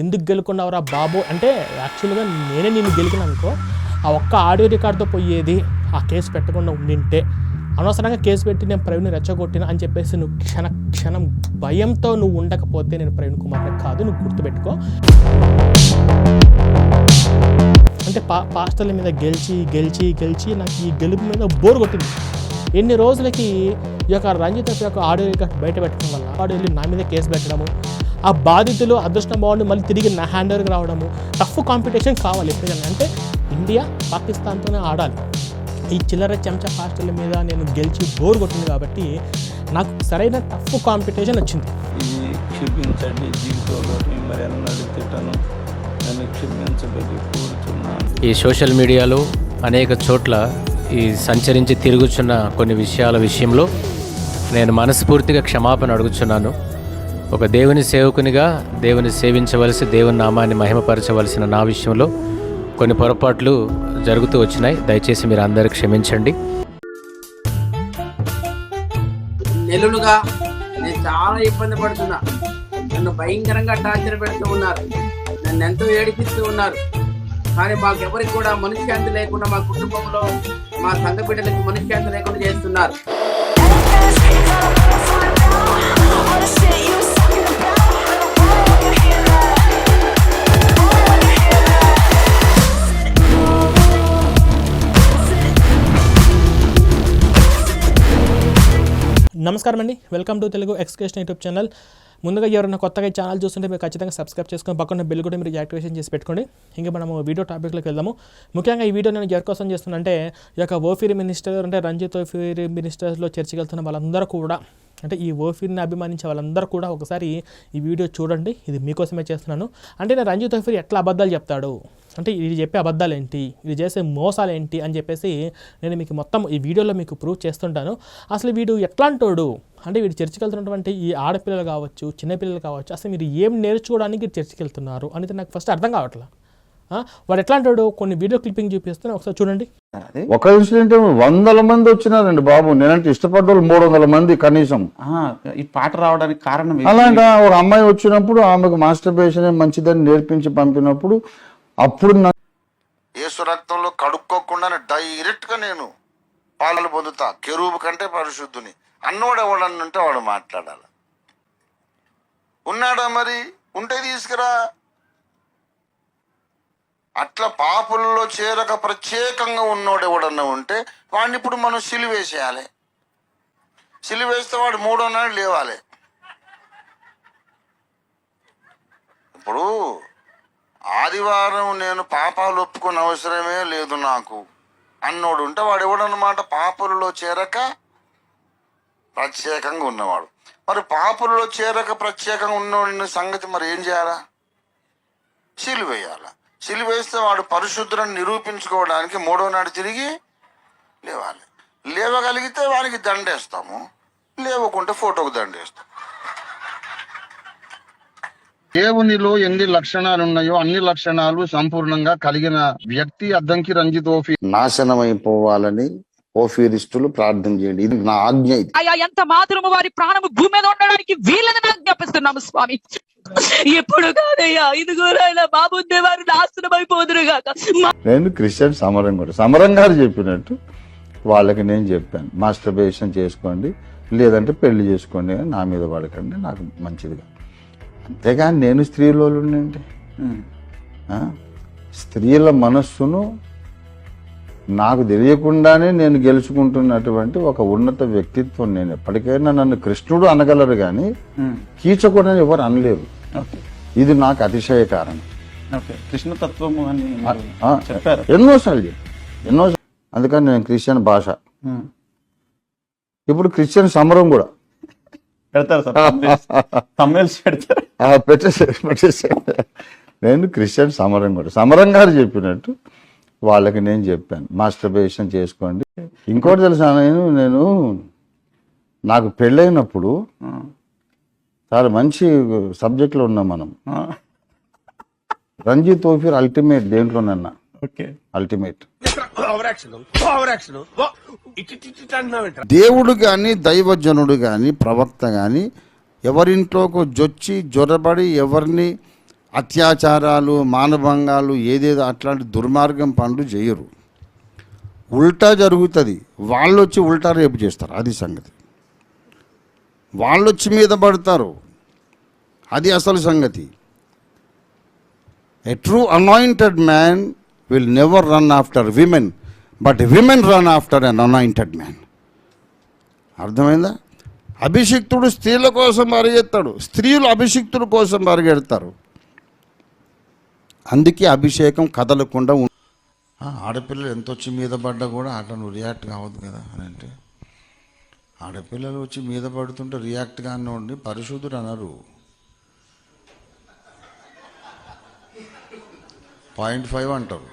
ఎందుకు గెలుకున్నావురా బాబు? అంటే యాక్చువల్గా నేనే నిన్ను గెలికిన అనుకో ఆ ఒక్క ఆడియో రికార్డ్తో పోయేది ఆ కేసు పెట్టకుండా ఉండింటే అనవసరంగా కేసు పెట్టి నేను ప్రవీణ్ రెచ్చగొట్టిన అని చెప్పేసి నువ్వు క్షణ క్షణం భయంతో నువ్వు ఉండకపోతే నేను ప్రవీణ్ కుమార్ని కాదు నువ్వు గుర్తుపెట్టుకో. అంటే పా పాస్టర్ల మీద గెలిచి గెలిచి గెలిచి నాకు ఈ గెలుపు మీద బోర్ కొట్టింది. ఎన్ని రోజులకి ఈ యొక్క రంజిత్ యొక్క ఆడియో రికార్డ్ బయట పెట్టడం వల్ల ఆడియో వెళ్ళి నా మీద కేసు పెట్టడము ఆ బాధితులు అదృష్టం బాగుండి మళ్ళీ తిరిగి నా హ్యాండ్ ఓవర్కి రావడము టఫ్ కాంపిటీషన్ కావాలి ఎప్పుడైనా. అంటే ఇండియా పాకిస్తాన్తోనే ఆడాలి. ఈ చిల్లర చెంచా పాస్టర్ల మీద నేను గెలిచి బోర్ కొట్టింది కాబట్టి నాకు సరైన టఫ్ కాంపిటీషన్ వచ్చింది. ఇది క్షమించండి జీవితంలో నేను మరి అన్నది తిట్టను. నన్ను క్షమించబడి కోరుతున్నాను ఈ సోషల్ మీడియాలో అనేక చోట్ల ఈ సంచరించి తిరుగుచున్న కొన్ని విషయాల విషయంలో నేను మనస్ఫూర్తిగా క్షమాపణ అడుగుచున్నాను. ఒక దేవుని సేవకునిగా దేవుని సేవించవలసి దేవుని నామాన్ని మహిమపరచవలసిన నా విషయంలో కొన్ని పొరపాట్లు జరుగుతూ వచ్చినాయి. దయచేసి మీరు అందరూ క్షమించండి. నెలలుగా నేను చాలా ఇబ్బంది పడుతున్నా. నన్ను భయంకరంగా టార్చర్ పెడుతూ ఉన్నారు. నన్ను ఎంతో ఏడిపిస్తూ ఉన్నారు. కానీ మాకెవరికి కూడా మనశ్శాంతి లేకుండా మా కుటుంబంలో మా సంఘ బిడ్డలకు మనశ్శాంతి లేకుండా చేస్తున్నారు నమస్కారం అండి వెల్కమ్ టు తెలుగు ఎక్స్కేషన్ యూట్యూబ్ ఛానల్ ముందుగా ఎవరైనా కొత్తగా ఈ ఛానల్ చూస్తుంటే మీరు ఖచ్చితంగా సబ్స్క్రైబ్ చేసుకొని పక్కన బెల్ కూడా మీరు యాక్టివేషన్ చేసి పెట్టుకోండి. ఇంకా మనము వీడియో టాపిక్లోకి వెళ్దాము. ముఖ్యంగా ఈ వీడియో నేను ఎవరి కోసం చేస్తున్నానంటే ఈ యొక్క ఓఫీర్ మినిస్టర్ అంటే రంజిత్ ఓఫీర్ మినిస్టర్స్లో చర్చకి వెళ్తున్న వాళ్ళందరూ కూడా అంటే ఈ ఓఫీర్ని అభిమానించే వాళ్ళందరూ కూడా ఒకసారి ఈ వీడియో చూడండి. ఇది మీకోసమే చేస్తున్నాను. అంటే నేను రంజిత్ ఓఫీర్ ఎట్లా అబద్ధాలు చెప్తాడు? అంటే ఇది చెప్పే అబద్ధాలు ఏంటి ఇది చేసే మోసాలు ఏంటి అని చెప్పేసి నేను మీకు మొత్తం ఈ వీడియోలో మీకు ప్రూవ్ చేస్తుంటాను. అసలు వీడు ఎట్లాంటోడు? అంటే వీడు చర్చికి వెళ్తున్నటువంటి ఈ ఆడపిల్లలు కావచ్చు చిన్నపిల్లలు కావచ్చు అసలు మీరు ఏం నేర్చుకోవడానికి చర్చికి వెళ్తున్నారు అనేది నాకు ఫస్ట్ అర్థం కావట్లా? ఆ, వాడు ఎట్లాంటాడు? కొన్ని వీడియో క్లిప్పింగ్ చూపిస్తాను ఒకసారి చూడండి. ఒక ఇన్సిడెంట్ వందల మంది వచ్చినారండి బాబు. నేనంటే ఇష్టపడ్డ వాళ్ళు మూడు వందల మంది కనీసం. ఆ, ఈ పాట రావడానికి కారణం? అలాంటి ఒక అమ్మాయి వచ్చినప్పుడు ఆమెకు మాస్టర్బేషన్ మంచిదని నేర్పించి పంపినప్పుడు అప్పుడు యేసు రక్తంలో కడుక్కోకుండా డైరెక్ట్గా నేను పాలలు పొందుతా. కెరూబు కంటే పరిశుద్ధుని. అన్నోడు ఎవడన్నంటే వాడు మాట్లాడాలి. ఉన్నాడా మరి? ఉంటే తీసుకురా. అట్లా పాపుల్లో చేరక ప్రత్యేకంగా ఉన్నోడు ఎవడన్నా ఉంటే వాడిని ఇప్పుడు మనం సిలివేసేయాలి. సిలివేస్తే వాడు మూడో నాడు లేవాలి. ఇప్పుడు ఆదివారం నేను పాపాలు ఒప్పుకునే అవసరమే లేదు నాకు. అన్నోడు ఉంటే వాడు ఎవడనమాట పాపులలో చేరక ప్రత్యేకంగా ఉన్నవాడు. మరి పాపులలో చేరక ప్రత్యేకంగా ఉన్నవాడిని సంగతి మరి ఏం చేయాలా? సిలువేయాల సిలువేస్తే వాడు పరిశుద్ధులను నిరూపించుకోవడానికి మూడో నాడు తిరిగి లేవాలి. లేవగలిగితే వానికి దండేస్తాము. లేవకుంటే ఫోటోకు దండేస్తాం దేవునిలో ఎన్ని లక్షణాలు ఉన్నాయో అన్ని లక్షణాలు సంపూర్ణంగా కలిగిన వ్యక్తి అద్దంకి రంజిత్ ఓఫీ. నాశనమైపోవాలని ఓఫీరిస్టులు ప్రార్థన చేయండి. ఇది నా ఆజ్ఞ ఇది. అయ్యా ఎంత మాత్రము వారి ప్రాణము భూమి మీద ఉండడానికి వీళ్ళని జ్ఞాపిస్తున్నాము స్వామి. ఎప్పుడు కాదయ్యా ఇదిగో నాయనా బాబు ఉండే వారు నాశనం అయిపోదురు గాక నేను క్రిస్టియన్ సమరం కూడా. సమరం గారు చెప్పినట్టు వాళ్ళకి నేను చెప్పాను. మాస్టర్బేషన్ చేసుకోండి లేదంటే పెళ్ళి చేసుకోండి నా మీద పడకండి నాకు మంచిదిగా అంతేగాని నేను స్త్రీలోనండి ఆ? స్త్రీల మనస్సును నాకు తెలియకుండానే నేను గెలుచుకుంటున్నటువంటి ఒక ఉన్నత వ్యక్తిత్వం నేను ఎప్పటికైనా నన్ను కృష్ణుడు అనగలరు కానీ కీచకూడని ఎవరు అనలేరు. ఇది నాకు అతిశయ కారణం. కృష్ణతత్వము అని ఎన్నోసార్లు. ఎన్నోసార్లు అందుకని నేను క్రిస్టియన్ భాష. ఇప్పుడు క్రిస్టియన్ సమరం కూడా. పెడతారు సార్. పెడతారు. ఆ, పెట్టేసే పెట్టేసే నేను క్రిస్టియన్ సమరం కూడా. సమరం గారు చెప్పినట్టు వాళ్ళకి నేను చెప్పాను. మాస్టర్బేషన్ చేసుకోండి. ఇంకోటి తెలుసా నేను నేను నాకు పెళ్ళైనప్పుడు చాలా మంచి సబ్జెక్ట్లో ఉన్నాం మనం. ఆ, రంజిత్ తోఫీర్ అల్టిమేట్ దేంట్లోనన్నా. ఓకే. అల్టిమేట్. దేవుడు గాని దైవజనుడు గాని ప్రవక్త గాని ఎవరింట్లోకి జొచ్చి జ్వరబడి ఎవరిని అత్యాచారాలు మానభంగాలు ఏదేదో అట్లాంటి దుర్మార్గం పనులు చేయరు. ఉల్టా జరుగుతుంది. వాళ్ళు వచ్చి ఉల్టా రేపు చేస్తారు. అది సంగతి. వాళ్ళు వచ్చి మీద పడతారు. అది అసలు సంగతి. A true anointed man will never run after women but women run after an anointed man అర్థమైందా? అభిషిక్తుడు స్త్రీల కోసం పరిగెత్తాడు స్త్రీలు అభిషిక్తుల కోసం పరిగెడతారు అందుకే అభిషేకం కదలకుండా ఆడపిల్లలు ఎంత వచ్చి మీద పడ్డా కూడా అట్లా నువ్వు రియాక్ట్ కావద్దు కదా అని అంటే ఆడపిల్లలు వచ్చి మీద పడుతుంటే రియాక్ట్ కానివ్వండి పరిశుద్ధుడు అనరు. పాయింట్ ఫైవ్ అంటారు.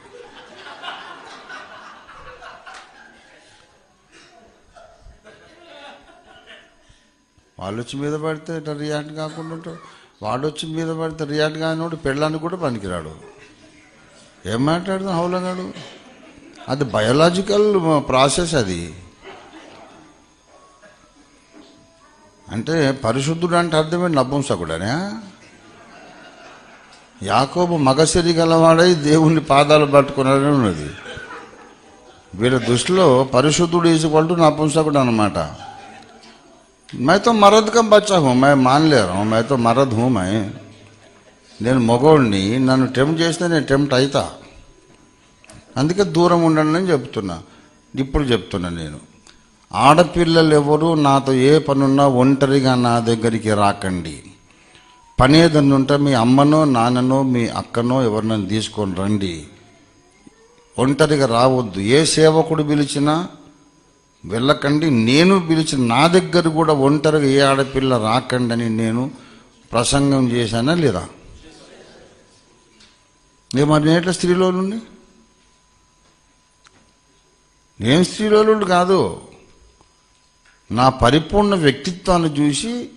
వాళ్ళు వచ్చి మీద పడితే ఇట్లా రియాక్ట్ కాకుండా ఉంటాడు. వాడు వచ్చి మీద పడితే రియాక్ట్ కానివాడు పెళ్ళానికి కూడా పనికిరాడు. ఏం మాట్లాడుతాం హౌలగాడు? అది బయోలాజికల్ ప్రాసెస్ అది. అంటే పరిశుద్ధుడు అంటే అర్థమే నపుంసకుడనే యాకోబు మగసిరి గలవాడై దేవుని పాదాలు పట్టుకున్నాడని ఉన్నది. వీళ్ళ దృష్టిలో పరిశుద్ధుడు ఈసుకుంటూ నపుంసకుడు అనమాట मैं तो मर्द का बच्चा हूँ मैं मान ले रहा हूँ मैं तो मर्द हूँ मैं నేను మగోడిని నన్ను టెంప్ట్ చేస్తే నేను టెంప్ట్ అవుతా అందుకే దూరం ఉండండి అని చెప్తున్నా ఇప్పుడు చెప్తున్నా నేను ఆడపిల్లలు ఎవరు నాతో ఏ పనున్నా ఒంటరిగా నా దగ్గరికి రాకండి పని ఏదన్నా ఉంటే మీ అమ్మనో నాన్ననో మీ అక్కనో ఎవరినైనా తీసుకొని రండి ఒంటరిగా రావద్దు ఏ సేవకుడు పిలిచినా వెళ్ళకండి. నేను పిలిచిన నా దగ్గర కూడా ఒంటరిగా ఏ ఆడపిల్ల రాకండి అని నేను ప్రసంగం చేశానా లేదా? ఏ మరి నేట్ల స్త్రీలోనుండి? నేను స్త్రీలోలు కాదు. నా పరిపూర్ణ వ్యక్తిత్వాన్ని చూసి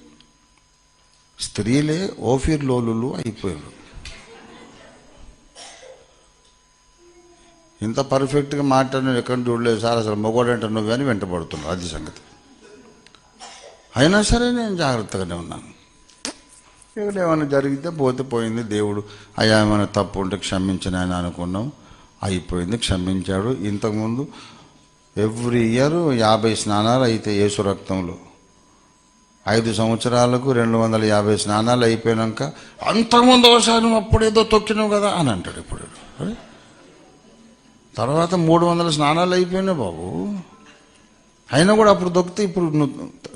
స్త్రీలే ఓఫీర్లోలు అయిపోయారు. ఇంత పర్ఫెక్ట్గా మాట్లాడిన ఎక్కడ చూడలేదు. సార్ అసలు మొగోడంటే నువ్వు అని వెంటబడుతున్నావు అది సంగతి. అయినా సరే నేను జాగ్రత్తగానే ఉన్నాను. ఇక్కడ ఏమైనా జరిగితే పోతే పోయింది దేవుడు. అయ్యా ఏమైనా తప్పు ఉంటే క్షమించిన ఆయన అనుకున్నాం. అయిపోయింది క్షమించాడు. ఇంతకుముందు ఎవ్రీ ఇయర్ యాభై స్నానాలు అయితే యేసు రక్తంలో. ఐదు సంవత్సరాలకు రెండు వందల యాభై స్నానాలు అయిపోయాక అంతకుముందు ఒకసారి నువ్వు అప్పుడేదో తొక్కినావు కదా అని అంటాడు ఇప్పుడు. అరే తర్వాత మూడు వందల స్నానాలు అయిపోయినాయి బాబు. అయినా కూడా అప్పుడు దొక్కితే ఇప్పుడు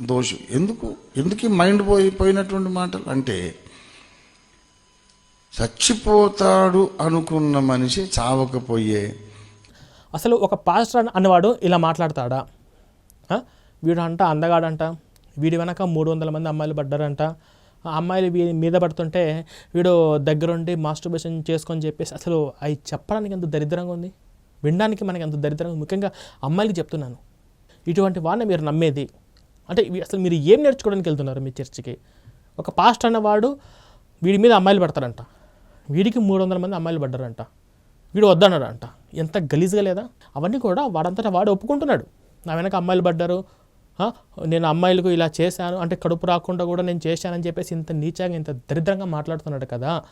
దోషం. ఎందుకు? ఎందుకు మైండ్ పోయి పోయినటువంటి మాటలు? అంటే చచ్చిపోతాడు అనుకున్న మనిషి చావకపోయే. అసలు ఒక పాస్టర్ అన్న- అన్నవాడు ఇలా మాట్లాడతాడా? వీడు అంట అందగాడంట. వీడి వెనక మూడు వందల మంది అమ్మాయిలు పడ్డారంట. అమ్మాయిలు వీ మీద పడుతుంటే వీడు దగ్గరుండి మాస్టర్బేషన్ చేసుకొని చెప్పేసి అసలు అవి చెప్పడానికి ఎంత దరిద్రంగా ఉంది. వినడానికి మనకి ఎంత దరిద్రంగా ముఖ్యంగా అమ్మాయిలకి చెప్తున్నాను. ఇటువంటి వాడిని మీరు నమ్మేది. అంటే అసలు మీరు ఏం నేర్చుకోవడానికి వెళ్తున్నారు మీ చర్చికి? ఒక పాస్ట్ అన్నవాడు వీడి మీద అమ్మాయిలు పడతారంట. వీడికి మూడు వందల మంది అమ్మాయిలు పడ్డారంట. వీడు వద్దన్నాడంట. ఎంత గలీజ్గా లేదా? అవన్నీ కూడా వాడంతటా వాడు ఒప్పుకుంటున్నాడు. నా వెనక అమ్మాయిలు పడ్డారు. నేను అమ్మాయిలకు ఇలా చేశాను. అంటే కడుపు రాకుండా కూడా నేను చేశానని చెప్పేసి ఇంత నీచంగా ఇంత దరిద్రంగా మాట్లాడుతున్నాడు కదా.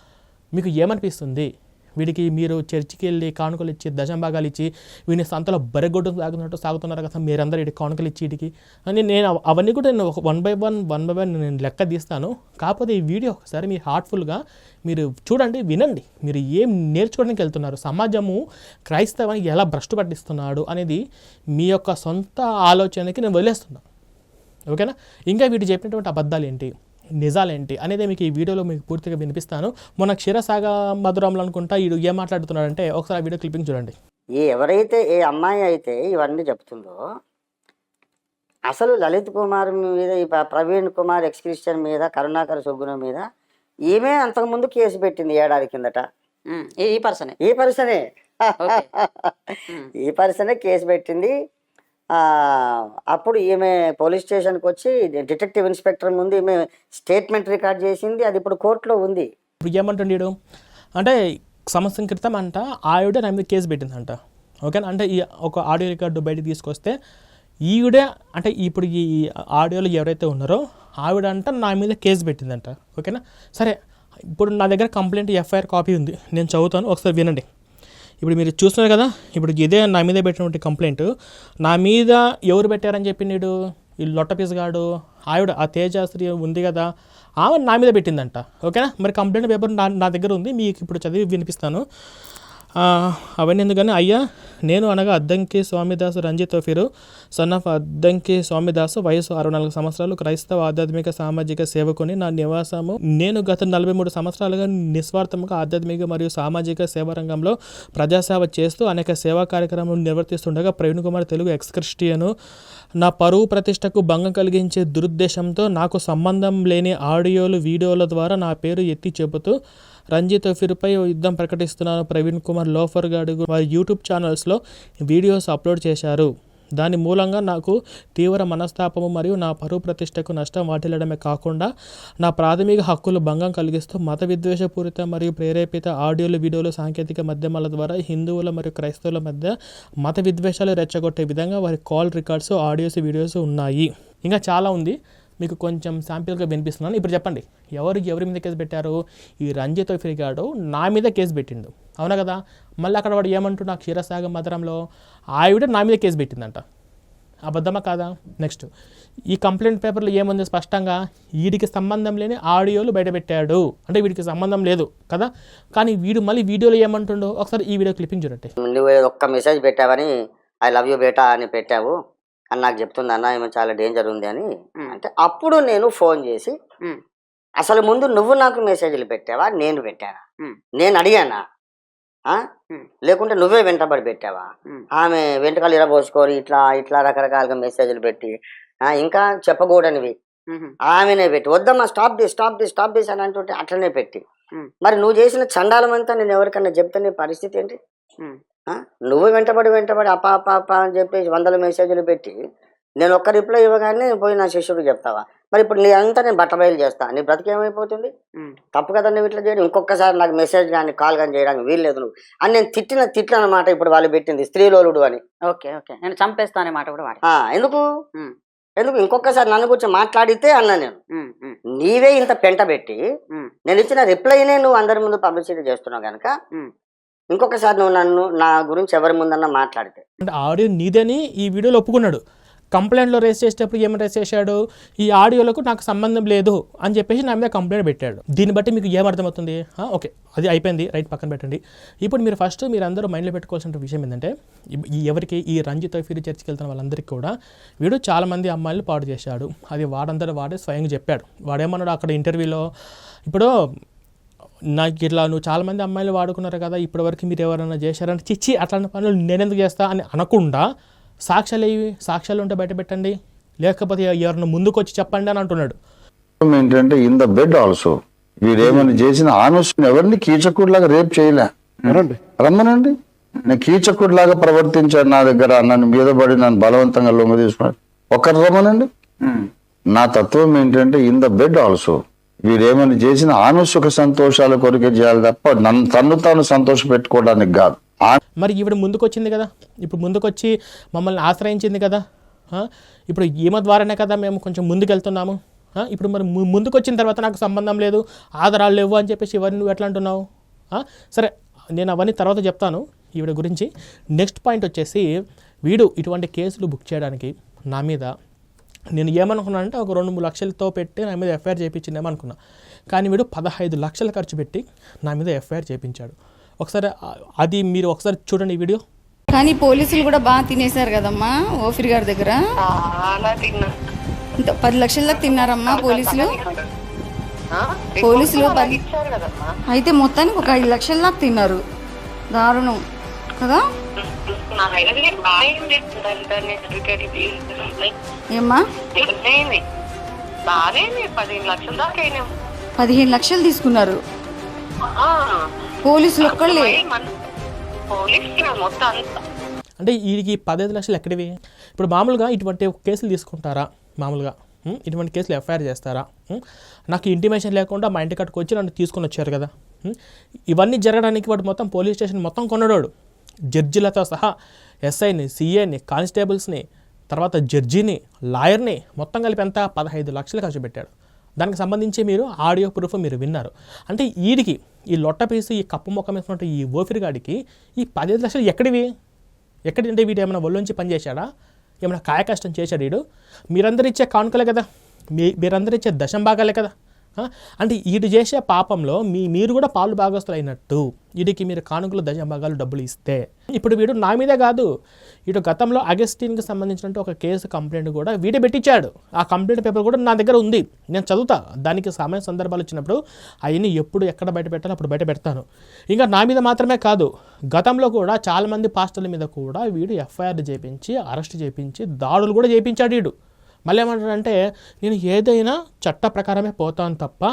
మీకు ఏమనిపిస్తుంది? వీడికి మీరు చర్చికి వెళ్ళి కానుకలు ఇచ్చి దశంభాగాలు ఇచ్చి వీడిని సంతలో బరెగొడ్డు సాగుతున్నట్టు సాగుతున్నారు కదా మీరందరూ వీడికి కానుకలు ఇచ్చి వీడికి అని నేను అవన్నీ కూడా నేను ఒక one by one one by one నేను లెక్క తీస్తాను. కాకపోతే ఈ వీడియో ఒకసారి మీరు హార్ట్ఫుల్గా మీరు చూడండి వినండి. మీరు ఏం నేర్చుకోవడానికి వెళ్తున్నారు? సమాజము క్రైస్తవానికి ఎలా భ్రష్టు పట్టిస్తున్నాడు అనేది మీ యొక్క సొంత ఆలోచనకి నేను వదిలేస్తున్నాను. ఓకేనా? ఇంకా వీటి చెప్పినటువంటి అబద్ధాలు ఏంటి? నిజాలేంటి అనేది మీకు ఈ వీడియోలో మీకు పూర్తిగా వినిపిస్తాను. మొన్న క్షీరసాగ మధురంలో అనుకుంటా వీడు ఏం మాట్లాడుతున్నాడంటే ఒకసారి ఆ వీడియో క్లిప్పింగ్ చూడండి. ఏ ఎవరైతే ఏ అమ్మాయి అయితే ఇవన్నీ చెప్తుందో అసలు లలిత్ కుమార్ మీద ఈ ప్ర- ప్రవీణ్ కుమార్ ఎక్స్ క్రిస్టియన్ మీద కరుణాకర్ సుగ్గుణ మీద ఈమె అంతకుముందు కేసు పెట్టింది ఏడాది కిందట. ఈ ఈ పర్సనే. ఈ పర్సనే. ఈ పర్సనే కేసు పెట్టింది. అప్పుడు ఈమె పోలీస్ స్టేషన్కి వచ్చి డిటెక్టివ్ ఇన్స్పెక్టర్ ముందు ఈమె స్టేట్మెంట్ రికార్డ్ చేసింది. అది ఇప్పుడు కోర్టులో ఉంది. ఇప్పుడు ఏమంటుండీడు అంటే సంవత్సరం క్రితం అంట ఆవిడ నా మీద కేసు పెట్టిందంట. ఓకేనా? అంటే ఈ ఒక ఆడియో రికార్డు బయటకు తీసుకొస్తే ఈవిడే అంటే ఇప్పుడు ఈ ఆడియోలో ఎవరైతే ఉన్నారో ఆవిడ అంట నా మీద కేసు పెట్టిందంట. ఓకేనా? సరే ఇప్పుడు నా దగ్గర కంప్లైంట్ ఎఫ్ఐఆర్ కాపీ ఉంది. నేను చదువుతాను ఒకసారి వినండి. ఇప్పుడు మీరు చూస్తున్నారు కదా ఇప్పుడు ఇదే నా మీద పెట్టినటువంటి కంప్లైంట్ నా మీద ఎవరు పెట్టారని చెప్పి నీడు ఈ లొట్ట పిసగాడు ఆవిడ ఆ తేజాశ్రీ ఉంది కదా ఆమె నా మీద పెట్టిందంట. ఓకేనా? మరి కంప్లైంట్ పేపర్ నా నా దగ్గర ఉంది మీకు ఇప్పుడు చదివి వినిపిస్తాను. అవన్నీ ఎందుకని? అయ్యా నేను అనగా అద్దంకి స్వామిదాసు రంజిత్ తోఫీరు సన్ ఆఫ్ అద్దంకి స్వామిదాసు వయసు అరవై నాలుగు సంవత్సరాలు క్రైస్తవ ఆధ్యాత్మిక సామాజిక సేవకుని నా నివాసము. నేను గత నలభై మూడు సంవత్సరాలుగా నిస్వార్థముగా ఆధ్యాత్మిక మరియు సామాజిక సేవ రంగంలో ప్రజాసేవ చేస్తూ అనేక సేవా కార్యక్రమాలు నిర్వర్తిస్తుండగా ప్రవీణ్ కుమార్ తెలుగు ఎక్స్క్రిస్టియను నా పరువు ప్రతిష్టకు భంగం కలిగించే దురుద్దేశంతో నాకు సంబంధం లేని ఆడియోలు వీడియోల ద్వారా నా పేరు ఎత్తి చెబుతూ రంజిత్ ఫిర్పై యుద్ధం ప్రకటిస్తున్నాను. ప్రవీణ్ కుమార్ లోఫర్ గాడు వారి యూట్యూబ్ ఛానల్స్లో వీడియోస్ అప్లోడ్ చేశారు. దాని మూలంగా నాకు తీవ్ర మనస్తాపము మరియు నా పరువు ప్రతిష్టకు నష్టం వాటిల్లడమే కాకుండా నా ప్రాథమిక హక్కులు భంగం కలిగిస్తూ మత విద్వేషపూరిత మరియు ప్రేరేపిత ఆడియోలు వీడియోలు సాంకేతిక మాధ్యమాల ద్వారా హిందువుల మరియు క్రైస్తవుల మధ్య మత విద్వేషాలు రెచ్చగొట్టే విధంగా వారి కాల్ రికార్డ్స్ ఆడియోస్ వీడియోస్ ఉన్నాయి. ఇంకా చాలా ఉంది. మీకు కొంచెం శాంపిల్గా వినిపిస్తున్నాను. ఇప్పుడు చెప్పండి ఎవరికి ఎవరి మీద కేసు పెట్టారు? ఈ రంజిత్ ఫిరిగాడు నా మీద కేసు పెట్టిండు. అవునా కదా? మళ్ళీ అక్కడ వాడు ఏమంటున్నా? క్షీరసాగర్ మధురంలో ఆవిడ నా మీద కేసు పెట్టిందంట. అబద్ధమా కాదా? నెక్స్ట్ ఈ కంప్లైంట్ పేపర్లో ఏముంది స్పష్టంగా? వీడికి సంబంధం లేని ఆడియోలు బయటపెట్టాడు అంటే వీడికి సంబంధం లేదు కదా? కానీ వీడు మళ్ళీ వీడియోలో ఏమంటుండో? ఒకసారి ఈ వీడియో క్లిప్పింగ్ చూడండి. నువ్వు ఒక్క మెసేజ్ పెట్టావని ఐ లవ్ యూ బేటా అని పెట్టావు. అని నాకు చెప్తుంది అన్న ఏమో చాలా డేంజర్ ఉంది అని. అంటే అప్పుడు నేను ఫోన్ చేసి. అసలు ముందు నువ్వు నాకు మెసేజ్లు పెట్టావా నేను పెట్టానా. నేను అడిగానా. లేకుంటే నువ్వే వెంటబడి పెట్టావా. ఆమె వెంటకాలు ఇరబోసుకొని ఇట్లా ఇట్లా రకరకాలుగా మెసేజ్లు పెట్టి ఇంకా చెప్పకూడనివి. ఆమెనే పెట్టి వద్దమ్మా stop this stop this stop this అని అంటుంటే అట్లనే పెట్టి. మరి నువ్వు చేసిన చండాలమంతా నేను ఎవరికన్నా చెప్తే నీ పరిస్థితి ఏంటి? నువ్వు వెంటబడి వెంటబడి అపా అపా అపా అని చెప్పేసి వందల మెసేజ్లు పెట్టి నేను ఒక్క రిప్లై ఇవ్వగానే పోయి నా శిష్యుడు చెప్తావా? మరి ఇప్పుడు నీ అంతా నేను బట్టబయలు చేస్తా. నీ బ్రతికేమైపోతుంది. తప్పు కదా నువ్వు ఇట్లా చేయడం. ఇంకొకసారి నాకు మెసేజ్ కానీ కాల్ కానీ చేయడానికి వీల్లేదు నువ్వు. అని నేను తిట్టిన తిట్లు అనమాట ఇప్పుడు వాళ్ళు పెట్టింది స్త్రీలోలుడు అని. Okay okay. నేను చంపేస్తా అనే మాట కూడా ఎందుకు. ఎందుకు? ఇంకొకసారి నన్ను గురించి మాట్లాడితే అన్నా నేను. నీవే ఇంత పెంట పెట్టి. నేను ఇచ్చిన రిప్లైనే నువ్వు అందరి ముందు పబ్లిసిటీ చేస్తున్నావు కనుక. ఇంకొకసారి నువ్వు నన్ను నా గురించి ఎవరి ముందన్నా మాట్లాడితే. ఆడియో నీదని ఈ వీడియోలో ఒప్పుకున్నాడు. కంప్లైంట్లో రేస్ చేసేటప్పుడు ఏమని రేస్ చేశాడు? ఈ ఆడియోలకు నాకు సంబంధం లేదు అని చెప్పేసి నా మీద కంప్లైంట్ పెట్టాడు. దీన్ని బట్టి మీకు ఏం అర్థమవుతుంది? ఓకే. అది అయిపోయింది. రైట్ పక్కన పెట్టండి. ఇప్పుడు మీరు ఫస్ట్ మీరు అందరూ మైండ్లో పెట్టుకోవాల్సిన విషయం ఏంటంటే ఈ- ఈ ఎవరికి ఈ రంజిత్ ఫిరి చర్చికి వెళ్తున్న వాళ్ళందరికీ కూడా వీడు చాలామంది అమ్మాయిలు పాడు చేశాడు. అది వాడందరూ వాడే స్వయంగా చెప్పాడు. వాడేమన్నాడు అక్కడ ఇంటర్వ్యూలో ఇప్పుడు నాకు ఇట్లా నువ్వు చాలామంది అమ్మాయిలు వాడుకున్నారు కదా ఇప్పటివరకు మీరు ఎవరైనా చేశారని చిచ్చి అట్లాంటి పనులు నేనెందుకు చేస్తా అని అనకుండా సాక్ష్యాలు ఏవి? సాక్ష్యాలు ఉంటే బయట పెట్టండి. లేకపోతే ఎవరైనా ముందుకు వచ్చి చెప్పండి అని అంటున్నాడు. ఏంటంటే ఇన్ ద బెడ్ ఆల్సో వీడేమని చేసిన ఆనుష్ని ఎవరిని కీచకుడిలాగా రేపు చేయలే? రమ్మనండి. నేను కీచకుడిలాగా ప్రవర్తించాడు నా దగ్గర నన్ను మీద పడి నన్ను బలవంతంగా లొంగ తీసుకున్నాడు ఒకరు రమ్మనండి నా తత్వం ఏంటంటే ఇన్ ద బెడ్ ఆల్సో వీరేమైనా చేసిన ఆనుసుఖ సంతోషాల కొరకే చేయాలి తప్ప నన్ను తన్ను తాను సంతోష పెట్టుకోవడానికి కాదు మరి ఈవిడ ముందుకొచ్చింది కదా? ఇప్పుడు ముందుకొచ్చి మమ్మల్ని ఆశ్రయించింది కదా? ఇప్పుడు ఈమె ద్వారానే కదా మేము కొంచెం ముందుకెళ్తున్నాము. ఇప్పుడు మరి ముందుకొచ్చిన ముందుకు వచ్చిన తర్వాత నాకు సంబంధం లేదు ఆధారాలు లేవు అని చెప్పేసి ఇవన్నీ నువ్వు ఎట్లా అంటున్నావు? సరే నేను అవన్నీ తర్వాత చెప్తాను ఈవిడ గురించి. నెక్స్ట్ పాయింట్ వచ్చేసి వీడు ఇటువంటి కేసులు బుక్ చేయడానికి నా మీద నేను ఏమనుకున్నానంటే ఒక రెండు మూడు లక్షలతో పెట్టి నా మీద ఎఫ్ఐఆర్ చేయించిందేమో అనుకున్నా. కానీ వీడు పదహైదు లక్షలు ఖర్చు పెట్టి నా మీద ఎఫ్ఐఆర్ చేయించాడు. ఒకసారి అది మీరు ఒకసారి చూడండి ఈ వీడియో. కానీ పోలీసులు కూడా బాగా తినేశారు కదమ్మా ఓఫిర్ గారి దగ్గర? పది లక్షల దాకా తిన్నారమ్మా పోలీసులు పోలీసులు పది అయితే మొత్తానికి ఒక ఐదు లక్షల దాకా తిన్నారు. దారుణం. కదా? ఏమ్మా? పదిహేను లక్షలు తీసుకున్నారు. పోలీసులు ఒక్కళ్ళే. అంటే వీడికి పదహైదు లక్షలు ఎక్కడివి? ఇప్పుడు మామూలుగా ఇటువంటి కేసులు తీసుకుంటారా? మామూలుగా ఇటువంటి కేసులు ఎఫ్ఐఆర్ చేస్తారా? నాకు ఇంటిమేషన్ లేకుండా మా ఇంటి కట్టుకు వచ్చి నన్ను తీసుకొని వచ్చారు కదా. ఇవన్నీ జరగడానికి వాడు మొత్తం పోలీస్ స్టేషన్ మొత్తం కొన్నాడు జడ్జిలతో సహా ఎస్ఐని సీఏని కానిస్టేబుల్స్ని తర్వాత జడ్జిని లాయర్ని మొత్తం కలిపి ఎంత? పదహైదు లక్షలు ఖర్చు పెట్టాడు. దానికి సంబంధించి మీరు ఆడియో ప్రూఫ్ మీరు విన్నారు. అంటే వీడికి ఈ లొట్ట పీసు ఈ కప్పు ముఖం వేసుకున్నట్టు ఈ ఓఫిరిగాడికి ఈ పదిహేను లక్షలు ఎక్కడివి? ఎక్కడంటే వీడు ఏమైనా ఒళ్ళుంచి పనిచేశాడా ఏమైనా కాయకష్టం చేశాడు వీడు? మీరందరూ ఇచ్చే కానుకలే కదా? మీ మీరందరూ ఇచ్చే దశం భాగాలే కదా? అంటే వీడు చేసే పాపంలో మీ మీరు కూడా పాలు భాగస్తులు అయినట్టు వీడికి మీరు కానుకలు దశం డబ్బులు ఇస్తే. ఇప్పుడు వీడు నా మీదే కాదు. వీడు గతంలో అగస్టిన్కి సంబంధించినట్టు ఒక కేసు కంప్లైంట్ కూడా వీడే పెట్టించాడు. ఆ కంప్లైంట్ పేపర్ కూడా నా దగ్గర ఉంది. నేను చదువుతా. దానికి సమయ సందర్భాలు వచ్చినప్పుడు అవన్నీ ఎప్పుడు ఎక్కడ బయట పెట్టాలో అప్పుడు బయట పెడతాను. ఇంకా నా మీద మాత్రమే కాదు. గతంలో కూడా చాలామంది పాస్టర్ల మీద కూడా వీడు ఎఫ్ఐఆర్ చేయించి అరెస్ట్ చేయించి దాడులు కూడా చేయించాడు వీడు మళ్ళీ ఏమంటాడంటే నేను ఏదైనా చట్ట ప్రకారమే పోతాను తప్ప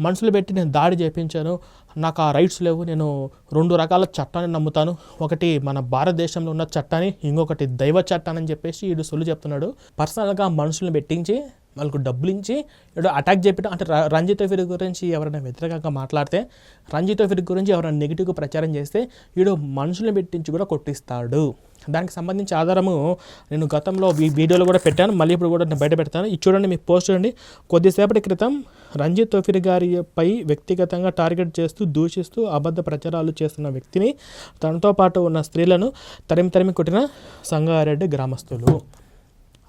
మనుషులు పెట్టి నేను దాడి చేయించాను నాకు ఆ రైట్స్ లేవు. నేను రెండు రకాల చట్టాన్ని నమ్ముతాను. ఒకటి మన భారతదేశంలో ఉన్న చట్టాన్ని ఇంకొకటి దైవ చట్టాన్ని చెప్పేసి వీడు సొల్లు చెప్తున్నాడు. పర్సనల్గా మనుషులను పెట్టించి వాళ్ళకు డబ్బులు ఇచ్చి ఏదో అటాక్ చేయడం అంటే ర- రంజిత్ ఫిర్ గురించి ఎవరైనా వ్యతిరేకంగా మాట్లాడితే రంజిత్ ఫిర్ గురించి ఎవరైనా నెగిటివ్గా ప్రచారం చేస్తే వీడు మనుషులను పెట్టించి కూడా కొట్టిస్తాడు. దానికి సంబంధించి ఆధారము నేను గతంలో ఈ వీడియోలో కూడా పెట్టాను. మళ్ళీ ఇప్పుడు కూడా నేను బయట పెడతాను. ఇది చూడండి మీకు పోస్ట్ చూడండి. కొద్దిసేపటి క్రితం రంజిత్ తోఫిర్ గారిపై వ్యక్తిగతంగా టార్గెట్ చేస్తూ దూషిస్తూ అబద్ధ ప్రచారాలు చేస్తున్న వ్యక్తిని తనతో పాటు ఉన్న స్త్రీలను తరిమి తరిమి కొట్టిన సంగారెడ్డి గ్రామస్తులు.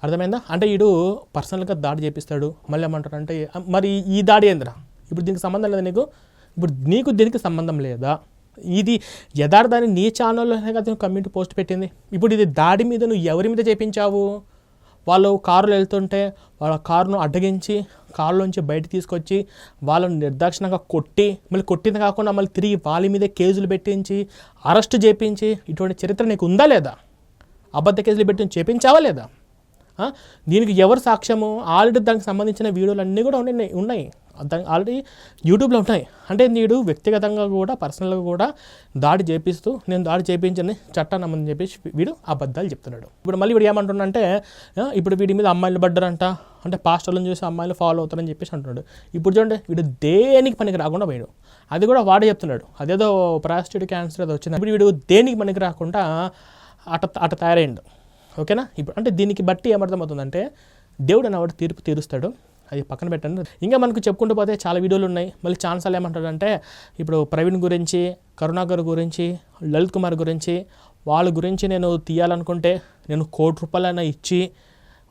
అర్థమైందా? అంటే వీడు పర్సనల్గా దాడి చేపిస్తాడు మళ్ళీ ఏమంటాడంటే అంటే మరి ఈ దాడి ఏందిరా? ఇప్పుడు దీనికి సంబంధం లేదా నీకు? ఇప్పుడు నీకు దీనికి సంబంధం లేదా? ఇది యథార్థాన్ని నీ ఛానల్లోనే కదా నువ్వు కమ్యూనిటీ పోస్ట్ పెట్టింది. ఇప్పుడు ఇది దాడి మీద నువ్వు ఎవరి మీద చేపించావు? వాళ్ళు కారులో వెళ్తుంటే వాళ్ళ కారును అడ్డగించి కారులోంచి బయట తీసుకొచ్చి వాళ్ళని నిర్దాక్షిణంగా కొట్టి మళ్ళీ కొట్టింది కాకుండా మళ్ళీ తిరిగి వాళ్ళ మీదే కేసులు పెట్టించి అరెస్ట్ చేపించి ఇటువంటి చరిత్ర నీకు ఉందా లేదా? అబద్ధ కేసులు పెట్టి చేపించావా లేదా? దీనికి ఎవరు సాక్ష్యము? ఆల్రెడీ దానికి సంబంధించిన వీడియోలు అన్నీ కూడా ఉన్నాయి. ఉన్నాయి ఆల్రెడీ యూట్యూబ్లో ఉన్నాయి అంటే నీడు వ్యక్తిగతంగా కూడా పర్సనల్గా కూడా దాడి చేపిస్తూ నేను దాడి చేయించని చట్టాన్ని నమ్మని చెప్పేసి వీడు అబద్ధాలు చెప్తున్నాడు. ఇప్పుడు మళ్ళీ వీడు ఏమంటుండంటే ఇప్పుడు వీడి మీద అమ్మాయిలు పడ్డారంట. అంటే పాస్టర్లను చూసి అమ్మాయిలు ఫాలో అవుతారని చెప్పేసి అంటున్నాడు. ఇప్పుడు చూడండి వీడు దేనికి పనికి రాకుండా పోయాడు. అది కూడా వాడే చెప్తున్నాడు. అదేదో ప్రాస్టిట్యూట్ క్యాన్సర్ ఏదో వచ్చింది. ఇప్పుడు వీడు దేనికి పనికి రాకుండా అట అట తయారైండు. ఓకేనా? ఇప్పుడు అంటే దీనికి బట్టి ఏమర్థమవుతుందంటే దేవుడు అనేవాడు తీర్పు తీరుస్తాడు. అది పక్కన పెట్టండి. ఇంకా మనకు చెప్పుకుంటూ పోతే చాలా వీడియోలు ఉన్నాయి. మళ్ళీ ఛాన్సాలు ఏమంటాడంటే ఇప్పుడు ప్రవీణ్ గురించి కరుణాకర్ గురించి లలిత్ కుమార్ గురించి వాళ్ళ గురించి నేను తీయాలనుకుంటే నేను కోటి రూపాయలైనా ఇచ్చి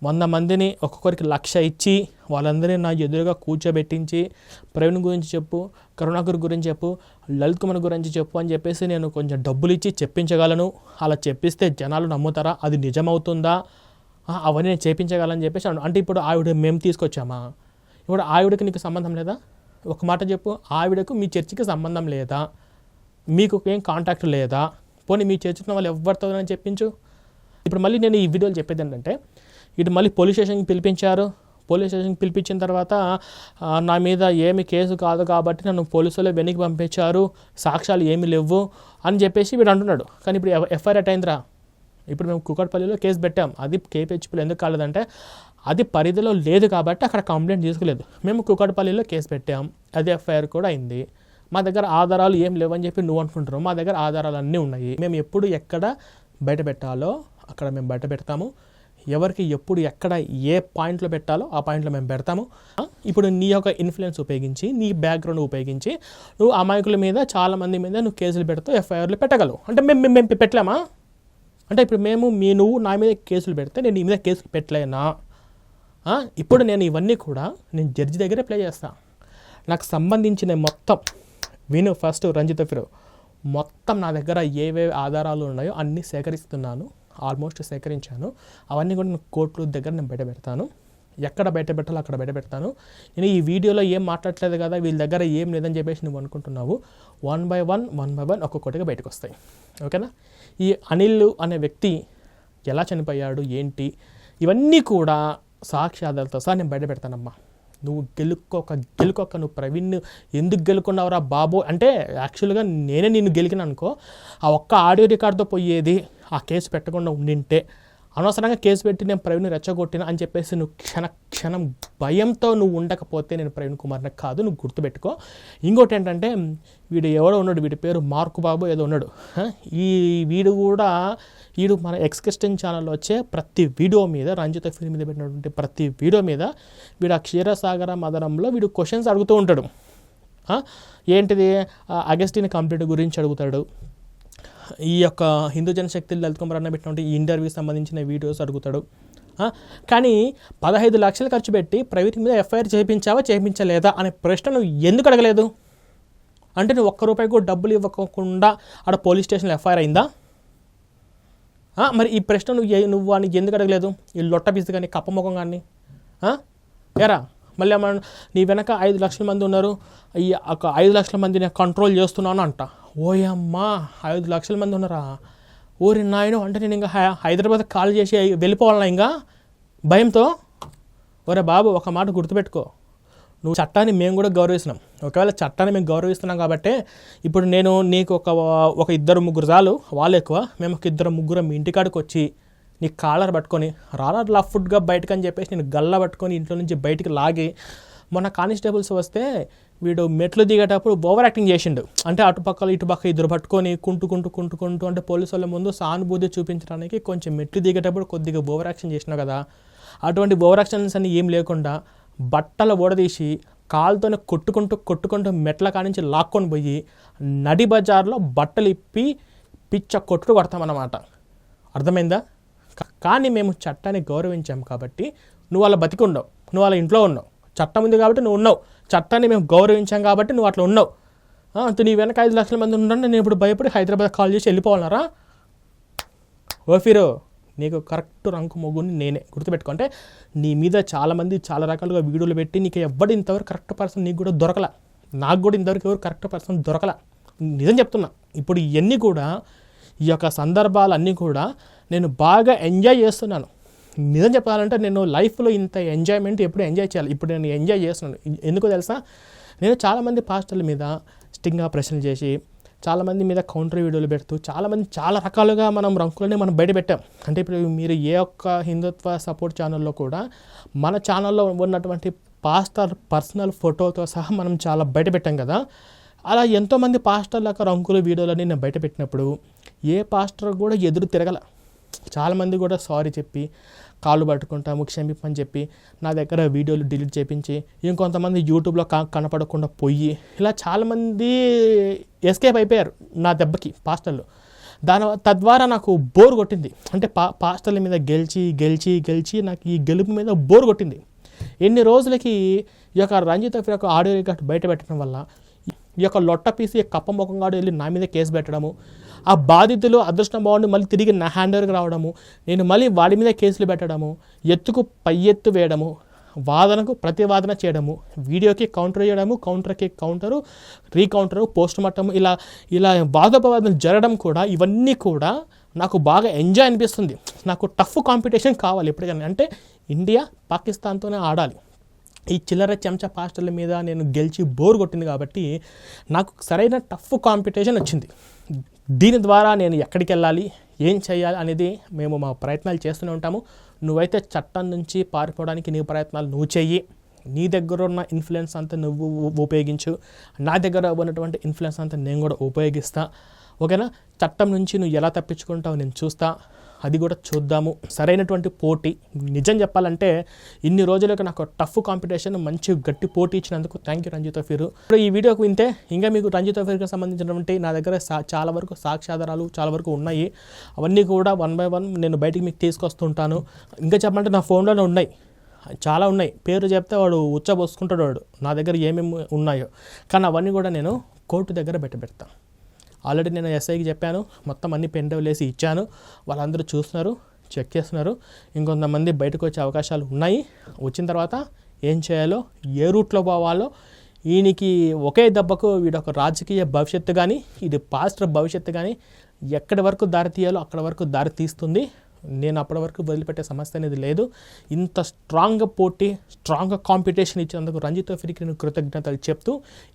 వంద మందిని ఒక్కొక్కరికి లక్ష ఇచ్చి వాళ్ళందరినీ నా ఎదురుగా కూర్చోబెట్టించి ప్రవీణ్ గురించి చెప్పు కరుణాకర్ గురించి చెప్పు లలిత్ కుమార్ గురించి చెప్పు అని చెప్పేసి నేను కొంచెం డబ్బులు ఇచ్చి చెప్పించగలను. అలా చెప్పిస్తే జనాలు నమ్ముతారా? అది నిజమవుతుందా? అవన్నీ నేను చేపించగలని చెప్పేసి అంటే ఇప్పుడు ఆవిడ మేము తీసుకొచ్చామా? ఇప్పుడు ఆవిడకి నీకు సంబంధం లేదా? ఒక మాట చెప్పు ఆవిడకు మీ చర్చికి సంబంధం లేదా? మీకు ఏం కాంటాక్ట్ లేదా? పోనీ మీ చర్చిలో వాళ్ళు ఎవరితో చెప్పించు. ఇప్పుడు మళ్ళీ నేను ఈ వీడియోలు చెప్పేది ఏంటంటే ఇటు మళ్ళీ పోలీస్ స్టేషన్కి పిలిపించారు. పోలీస్ స్టేషన్కి పిలిపించిన తర్వాత నా మీద ఏమి కేసు కాదు కాబట్టి నన్ను పోలీసులు వెనక్కి పంపించారు సాక్ష్యాలు ఏమి లేవు అని చెప్పేసి వీడు అంటున్నాడు. కానీ ఇప్పుడు ఎఫ్ఐఆర్ అట్ రా ఇప్పుడు మేము కుకట్పల్లిలో కేసు పెట్టాం. అది కేపీహెచ్పీలో ఎందుకు కాలేదంటే అది పరిధిలో లేదు కాబట్టి అక్కడ కంప్లైంట్ తీసుకోలేదు. మేము కుకట్పల్లిలో కేసు పెట్టాం. అది ఎఫ్ఐఆర్ కూడా అయింది. మా దగ్గర ఆధారాలు ఏం లేవని చెప్పి నువ్వు అనుకుంటున్నావు. మా దగ్గర ఆధారాలు అన్నీ ఉన్నాయి. మేము ఎప్పుడు ఎక్కడ బయట పెట్టాలో అక్కడ మేము బయట పెడతాము. ఎవరికి ఎప్పుడు ఎక్కడ ఏ పాయింట్లో పెట్టాలో ఆ పాయింట్లో మేము పెడతాము. ఇప్పుడు నీ యొక్క ఇన్ఫ్లుయెన్స్ ఉపయోగించి నీ బ్యాక్గ్రౌండ్ ఉపయోగించి నువ్వు అమాయకుల మీద చాలా మంది మీద నువ్వు కేసులు పెడతావు ఎఫ్ఐఆర్లు పెట్టగలవు. అంటే మేము మేము- పెట్టలేమా? అంటే ఇప్పుడు మేము మీ నువ్వు నా మీద కేసులు పెడితే నేను నీ మీద కేసులు పెట్టలేనా? ఇప్పుడు నేను ఇవన్నీ కూడా నేను జడ్జి దగ్గరే ప్లే చేస్తాను నాకు సంబంధించిన మొత్తం విను ఫస్ట్ రంజిత ఫిరో మొత్తం నా దగ్గర ఏవేవి ఆధారాలు ఉన్నాయో అన్నీ సేకరిస్తున్నాను. ఆల్మోస్ట్ సేకరించాను. అవన్నీ కూడా నేను కోర్టు దగ్గర నేను బయట పెడతాను. ఎక్కడ బయట పెట్టాలో అక్కడ బయట పెడతాను. నేను ఈ వీడియోలో ఏం మాట్లాడలేదు కదా వీళ్ళ దగ్గర ఏం లేదని చెప్పేసి నువ్వు అనుకుంటున్నావు. One by one one by one ఒక్కొక్కటిగా బయటకు వస్తాయి. ఓకేనా? ఈ అనిల్ అనే వ్యక్తి ఎలా చనిపోయాడు ఏంటి? ఇవన్నీ కూడా సాక్ష్యాధారాలతో సహా నేను బయట పెడతానమ్మా. నువ్వు గెలుక్కోక గెలుకోక నువ్వు ప్రవీణ్ ఎందుకు గెలుకున్నావురా బాబు? అంటే యాక్చువల్గా నేనే నిన్ను గెలికిన అనుకో ఆ ఒక్క ఆడియో రికార్డ్తో పోయేది ఆ కేసు పెట్టకుండా ఉండింటే అనవసరంగా కేసు పెట్టి నేను ప్రవీణ్ రెచ్చగొట్టిన అని చెప్పేసి నువ్వు క్షణ క్షణం భయంతో నువ్వు ఉండకపోతే నేను ప్రవీణ్ కుమార్ని కాదు నువ్వు గుర్తుపెట్టుకో. ఇంకోటి ఏంటంటే వీడు ఎవడో ఉన్నాడు వీడి పేరు మార్కు బాబు ఏదో ఉన్నాడు. ఈ వీడు కూడా వీడు మన ఎక్స్కెస్టన్ ఛానల్లో వచ్చే ప్రతి వీడియో మీద రంజిత ఫిల్మ్ మీద పెట్టినటువంటి ప్రతి వీడియో మీద వీడు ఆ క్షీరసాగర మదనంలో వీడు క్వశ్చన్స్ అడుగుతూ ఉంటాడు. ఏంటిది? అగస్టిన్ కంప్లీట్ గురించి అడుగుతాడు. ఈ యొక్క హిందూ జనశక్తి లలిత్ కుమార్ అన్న పెట్టినటువంటి ఈ ఇంటర్వ్యూకి సంబంధించిన వీడియోస్ అడుగుతాడు. కానీ పదహైదు లక్షలు ఖర్చు పెట్టి ప్రైవేట్ మీద ఎఫ్ఐఆర్ చేయించావా చేయించలేదా అనే ప్రశ్న నువ్వు ఎందుకు అడగలేదు? అంటే నువ్వు ఒక్క రూపాయి కూడా డబ్బులు ఇవ్వకుండా ఆడ పోలీస్ స్టేషన్లో ఎఫ్ఐఆర్ అయిందా? మరి ఈ ప్రశ్న నువ్వు ఏ- నువ్వు అని ఎందుకు అడగలేదు? ఈ లొట్ట పిసి కానీ కప్పముఖం కానీ? ఎరా మళ్ళీ మన నీ వెనక ఐదు లక్షల మంది ఉన్నారు. ఈ ఒక ఐదు లక్షల మంది నేను కంట్రోల్ చేస్తున్నాను అంట. ఓయమ్మా ఐదు లక్షల మంది ఉన్నారా? ఓరి నాయను అంటే నేను ఇంకా హై- హైదరాబాద్ కాల్ చేసి వెళ్ళిపోవాలన్నా ఇంకా? భయంతో? ఒరే బాబు ఒక మాట గుర్తుపెట్టుకో. నువ్వు చట్టాన్ని మేము కూడా గౌరవిస్తున్నాం. ఒకవేళ చట్టాన్ని మేము గౌరవిస్తున్నాం కాబట్టి ఇప్పుడు నేను నీకు ఒక ఒక ఇద్దరు ముగ్గురు చాలు వాళ్ళు ఎక్కువ మేము ఒక ఇద్దరు ముగ్గురు మీ ఇంటికాడికి వచ్చి నీ కాలర్ పట్టుకొని రారా ఫుడ్గా బయటకు అని చెప్పేసి నేను గల్ల పట్టుకొని ఇంట్లో నుంచి బయటికి లాగి మొన్న కానిస్టేబుల్స్ వస్తే వీడు మెట్లు దిగేటప్పుడు ఓవర్ యాక్టింగ్ చేసిండు. అంటే అటుపక్కల ఇటుపక్క ఇద్దరు పట్టుకొని కుంటుకుంటూ కుంటుకుంటూ అంటే పోలీసు వాళ్ళ ముందు సానుభూతి చూపించడానికి కొంచెం మెట్లు దిగేటప్పుడు కొద్దిగా ఓవర్ యాక్షన్ చేసినావు కదా. అటువంటి ఓవర్ యాక్షన్స్ అని ఏం లేకుండా బట్టలు ఓడదీసి కాలుతోనే కొట్టుకుంటూ కొట్టుకుంటూ మెట్ల కానించి లాక్కొని పోయి నడి బజార్లో బట్టలు ఇప్పి పిచ్చ కొట్టుడు కొడతామన్నమాట. అర్థమైందా? కానీ మేము చట్టాన్ని గౌరవించాం కాబట్టి నువ్వు అలా బతికి ఉండవు. నువ్వు అలా ఇంట్లో ఉన్నావు. చట్టం ఉంది కాబట్టి నువ్వు ఉన్నావు. చట్టాన్ని మేము గౌరవించాం కాబట్టి నువ్వు అట్లా ఉన్నావు. అంత నీ వెనక ఐదు లక్షల మంది ఉండండి. నేను ఇప్పుడు భయపడి హైదరాబాద్ కాల్ చేసి వెళ్ళిపోవాలరా ఓ ఫిరో. నీకు కరెక్ట్ రంకు మొగ్గుని నేనే. గుర్తుపెట్టుకుంటే నీ మీద చాలామంది చాలా రకాలుగా వీడియోలు పెట్టి నీకు ఎవ్వడు ఇంతవరకు కరెక్ట్ పర్సన్ నీకు కూడా దొరకల. నాకు కూడా ఇంతవరకు ఎవరు కరెక్ట్ పర్సన్ దొరకల. నిజం చెప్తున్నా. ఇప్పుడు ఇవన్నీ కూడా ఈ యొక్క సందర్భాలన్నీ కూడా నేను బాగా ఎంజాయ్ చేస్తున్నాను. నిజం చెప్పాలంటే నేను లైఫ్లో ఇంత ఎంజాయ్మెంట్ ఎప్పుడు ఎంజాయ్ చేయాలి. ఇప్పుడు నేను ఎంజాయ్ చేస్తున్నాను. ఎందుకో తెలుసా? నేను చాలామంది పాస్టర్ల మీద స్టింగ్గా ప్రశ్నలు చేసి చాలామంది మీద కౌంటర్ వీడియోలు పెడుతూ చాలామంది చాలా రకాలుగా మనం రంకులని మనం బయట పెట్టాం. అంటే ఇప్పుడు మీరు ఏ ఒక్క హిందుత్వ సపోర్ట్ ఛానల్లో కూడా మన ఛానల్లో ఉన్నటువంటి పాస్టర్ పర్సనల్ ఫోటోతో సహా మనం చాలా బయట పెట్టాం కదా. అలా ఎంతోమంది లాగా రంకులు వీడియోలని నేను బయట పెట్టినప్పుడు ఏ పాస్టర్ కూడా ఎదురు తిరగల. చాలామంది కూడా సారీ చెప్పి కాళ్ళు పట్టుకుంటాము క్షమిపని చెప్పి నా దగ్గర వీడియోలు డిలీట్ చేపించి ఇంకొంతమంది యూట్యూబ్లో కా కనపడకుండా పోయి ఇలా చాలామంది ఎస్కేప్ అయిపోయారు నా దెబ్బకి పాస్టర్లు. దాని తద్వారా నాకు బోర్ కొట్టింది. అంటే పా పాస్టర్ల మీద గెలిచి గెలిచి గెలిచి నాకు ఈ గెలుపు మీద బోర్ కొట్టింది. ఎన్ని రోజులకి ఈ యొక్క రంజిత్ యొక్క ఆడియో రికార్డ్ బయట పెట్టడం వల్ల ఈ యొక్క లొట్ట పీసి కప్ప ముఖంగాడు వెళ్ళి నా మీద కేసు పెట్టడము ఆ బాధితులు అదృష్టం బాగుండి మళ్ళీ తిరిగి నా హ్యాండ్ ఓవర్కి రావడము నేను మళ్ళీ వాడి మీద కేసులు పెట్టడము ఎత్తుకు పై ఎత్తు వేయడము వాదనకు ప్రతివాదన చేయడము వీడియోకి కౌంటర్ చేయడము కౌంటర్కి కౌంటరు రీకౌంటరు పోస్ట్ మార్టము ఇలా ఇలా వాదోపవాదనలు జరగడం కూడా ఇవన్నీ కూడా నాకు బాగా ఎంజాయ్ అనిపిస్తుంది. నాకు టఫ్ కాంపిటీషన్ కావాలి ఎప్పటికైనా. అంటే ఇండియా పాకిస్తాన్తోనే ఆడాలి. ఈ చిల్లర చెంచా పాస్టర్ల మీద నేను గెలిచి బోర్ కొట్టింది కాబట్టి నాకు సరైన టఫ్ కాంపిటీషన్ వచ్చింది. దీని ద్వారా నేను ఎక్కడికి వెళ్ళాలి ఏం చేయాలి అనేది మేము మా ప్రయత్నాలు చేస్తూనే ఉంటాము. నువ్వైతే చట్టం నుంచి పారిపోవడానికి నీ ప్రయత్నాలు నువ్వు చెయ్యి. నీ దగ్గర ఉన్న ఇన్ఫ్లుయెన్స్ అంతా నువ్వు ఉపయోగించు. నా దగ్గర ఉన్నటువంటి ఇన్ఫ్లుయెన్స్ అంతా నేను కూడా ఉపయోగిస్తా. ఓకేనా? చట్టం నుంచి నువ్వు ఎలా తప్పించుకుంటావు నేను చూస్తా. అది కూడా చూద్దాము. సరైనటువంటి పోటీ. నిజం చెప్పాలంటే ఇన్ని రోజులకు నాకు టఫ్ కాంపిటీషన్ మంచి గట్టి పోటీ ఇచ్చినందుకు థ్యాంక్ యూ రంజిత్ ఫీర్ ఇప్పుడు ఈ వీడియోకి వింటే ఇంకా మీకు రంజిత్ ఫీర్కి సంబంధించినటువంటి నా దగ్గర సా చాలా వరకు సాక్ష్యాధారాలు చాలా వరకు ఉన్నాయి. అవన్నీ కూడా వన్ బై వన్ నేను బయటికి మీకు తీసుకొస్తుంటాను. ఇంకా చెప్పాలంటే నా ఫోన్లోనే ఉన్నాయి. చాలా ఉన్నాయి. పేరు చెప్తే వాడు ఉచ్చబోసుకుంటాడు వాడు. నా దగ్గర ఏమేమి ఉన్నాయో. కానీ అవన్నీ కూడా నేను కోర్టు దగ్గర పెట్టబెడతాను ఆల్రెడీ నేను ఎస్ఐకి చెప్పాను. మొత్తం అన్ని పెన్ వేసి ఇచ్చాను. వాళ్ళందరూ చూస్తున్నారు చెక్ చేస్తున్నారు. ఇంకొంతమంది బయటకు వచ్చే అవకాశాలు ఉన్నాయి. వచ్చిన తర్వాత ఏం చేయాలో ఏ రూట్లో పోవాలో ఈయనకి ఒకే దెబ్బకు వీడొక రాజకీయ భవిష్యత్తు కానీ ఇది పాస్టర్ భవిష్యత్తు కానీ ఎక్కడి వరకు దారి తీయాలో అక్కడ వరకు దారి తీస్తుంది. నేను అప్పటి వరకు వదిలిపెట్టే సమస్య అనేది లేదు. ఇంత స్ట్రాంగ్గా పోటీ స్ట్రాంగ్గా కాంపిటీషన్ ఇచ్చినందుకు రంజిత్ ఫిరికి నేను కృతజ్ఞతలు చెప్తూ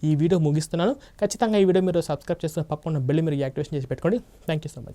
ఈ వీడియో ముగిస్తున్నాను. ఖచ్చితంగా ఈ వీడియో మీరు సబ్స్క్రైబ్ చేస్తున్న పక్కన బెల్లి మీరు యాక్టివేషన్ చేసి పెట్టుకోండి. Thank you so much